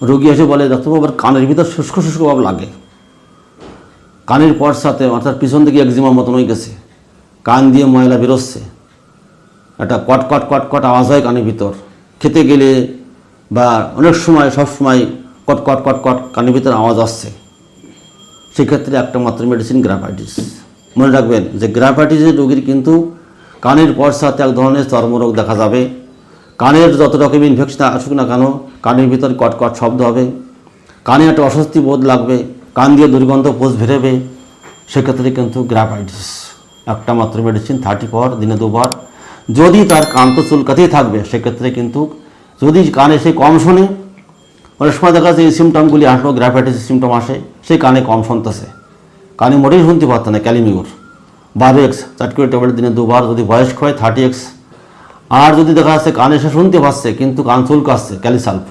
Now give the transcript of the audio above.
রোগী এসে বলে, ডাক্তারবাবু আবার কানের ভিতর শুষ্ক শুষ্ক ভাব লাগে। কানের পশ্চাতে, অর্থাৎ পিছন দিকে একজিমার মতন হয়ে গেছে। কান দিয়ে ময়লা বেরোচ্ছে। একটা কট কট কট কট আওয়াজ হয় কানের ভিতর। খেতে গেলে বা অনেক সময়, সব সময় কট কট কট কট কানের ভিতর আওয়াজ আসছে। সেক্ষেত্রে একটা মাত্র মেডিসিন গ্রাফাইটিস মনে রাখবেন যে গ্রাফাইটিসের রোগীর কিন্তু কানের পশ্চাতে এক ধরনের চর্মরোগ দেখা যাবে। কানের যত রকম ইনফেকশন আসুক না কেন, কানের ভিতর কট কট শব্দ হবে, কানে একটা অস্বস্তি বোধ লাগবে, কান দিয়ে দুর্গন্ধ পোষ বেরোবে, সেক্ষেত্রে কিন্তু গ্রাফাইটিস একটা মাত্র মেডিসিন থার্টি পর দিনে দুবার। যদি তার কান তো চুলকাতেই থাকবে, সেক্ষেত্রে কিন্তু যদি কানে সে কম শোনে অনেক সময় দেখা যাচ্ছে এই সিমটমগুলি আসলো গ্রাফাইটিসের সিমটম আসে সেই কানে কম শুনতেছে। কানে মোটেই শুনতে পারতো না, ক্যালিমিওর। বারো এক্স চার করে ট্যাবলেট দিনে দুবার, যদি বয়স্ক হয় থার্টি এক্স আর যদি দেখা যাচ্ছে কানে সে শুনতে পাচ্ছে কিন্তু কান চুলকাচ্ছে ক্যালিসাল্ফ